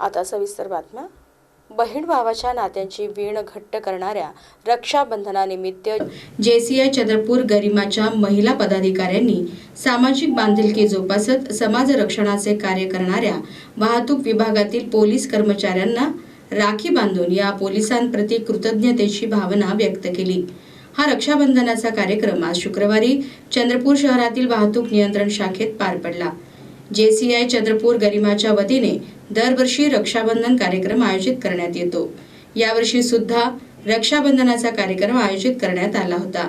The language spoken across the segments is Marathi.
आता सविस्तर बातम्या. बहीण भावाच्या नात्यांची वीण घट्ट करणाऱ्या रक्षाबंधनानिमित्त जेसीआय चंद्रपूर गरिमाच्या महिला पदाधिकाऱ्यांनी सामाजिक बांधिलकी जोपासत समाज रक्षणाचे कार्य करणाऱ्या वाहतूक विभागातील पोलीस कर्मचाऱ्यांना राखी बांधून या पोलिसांप्रती कृतज्ञतेची भावना व्यक्त केली. हा रक्षाबंधनाचा कार्यक्रम आज शुक्रवारी चंद्रपूर शहरातील वाहतूक नियंत्रण शाखेत पार पडला. जेसीआय चंद्रपूर गरिमाच्या वतीने दरवर्षी रक्षाबंधन कार्यक्रम आयोजित करण्यात येतो. यावर्षी सुद्धा रक्षाबंधनाचा कार्यक्रम आयोजित करण्यात आला होता.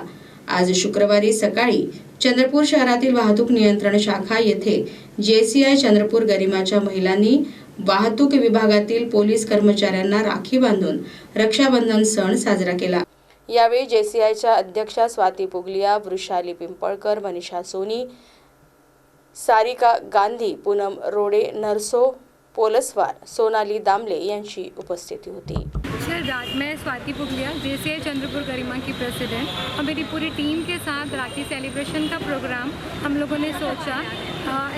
आज शुक्रवारी सकाळी चंद्रपूर शहरातील वाहतूक नियंत्रण शाखा येथे जेसीआय चंद्रपूर गरिमाच्या महिलांनी वाहतूक विभागातील पोलीस कर्मचाऱ्यांना राखी बांधून रक्षाबंधन सण साजरा केला. यावेळी जेसीआयच्या अध्यक्षा स्वाती पुगलिया वृषाली पिंपळकर मनीषा सोनी सारिका गांधी, पूनम रोडे, नरसो, पोलसवार, सोनाली दामले यांची उपस्थिती होती. रात मैं स्वाति पुगलिया जे सी चंद्रपुर गरिमा की प्रेसिडेंट। और मेरी पूरी टीम के साथ राखी सेलिब्रेशन का प्रोग्राम हम लोगों ने सोचा।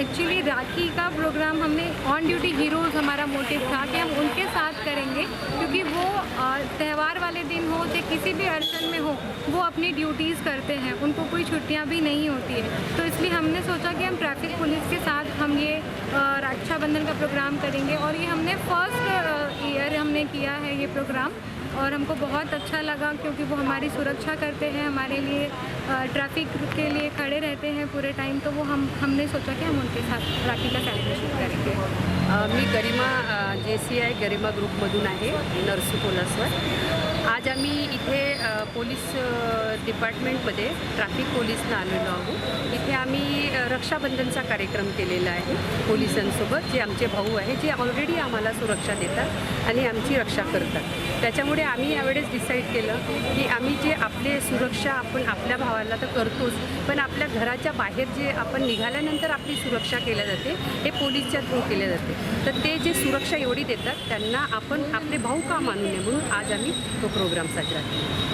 एक्चुअली राखी का प्रोग्राम हमने ऑन ड्यूटी हीरोज़ हमारा मोटिव था कि हम उनके साथ करेंगे, क्योंकि वो त्यौहार वाले दिन किसी भी अड़चन में हो, वो अपनी ड्यूटीज़ करते हैं, उनको कोई छुट्टियाँ भी नहीं होती है। तो इसलिए हमने सोचा कि हम ट्रैफ़िक पुलिस के साथ हम ये रक्षाबंधन का प्रोग्राम करेंगे और ये हमने फ़र्स्ट ईयर हमने किया है ये प्रोग्राम और हमको बहुत अच्छा लगा क्योंकि वो हमारी सुरक्षा करते हैं, हमारे लिए ट्रैफ़िक के लिए खड़े रहते हैं पूरे टाइम तो वो हम, हमने सोचा कि हम उनके साथ राखी का सेलिब्रेशन करेंगे। मी गरिमा जे सी आय गरिमा ग्रुपमधून आहे, नर्सू पोलासवर. आज आम्ही इथे पोलीस डिपार्टमेंटमध्ये ट्रॅफिक पोलीसला आलेलो आहोत. रक्षाबंधनचा कार्यक्रम केलेला आहे पोलिसांसोबत जे आमचे भाऊ आहे जे ऑलरेडी आम्हाला सुरक्षा देतात आणि आमची रक्षा करतात. त्याच्यामुळे आम्ही यावेळेस डिसाईड केलं की आम्ही जे आपले सुरक्षा आपण आपल्या भावाला तर करतोच पण आपल्या घराच्या बाहेर जे आपण निघाल्यानंतर आपली सुरक्षा केल्या जाते हे पोलीसच्या थ्रू केले जाते. तर ते जे सुरक्षा एवढी देतात त्यांना आपण आपले भाऊ का मानू नये म्हणून आज आम्ही तो प्रोग्राम साजरा केला.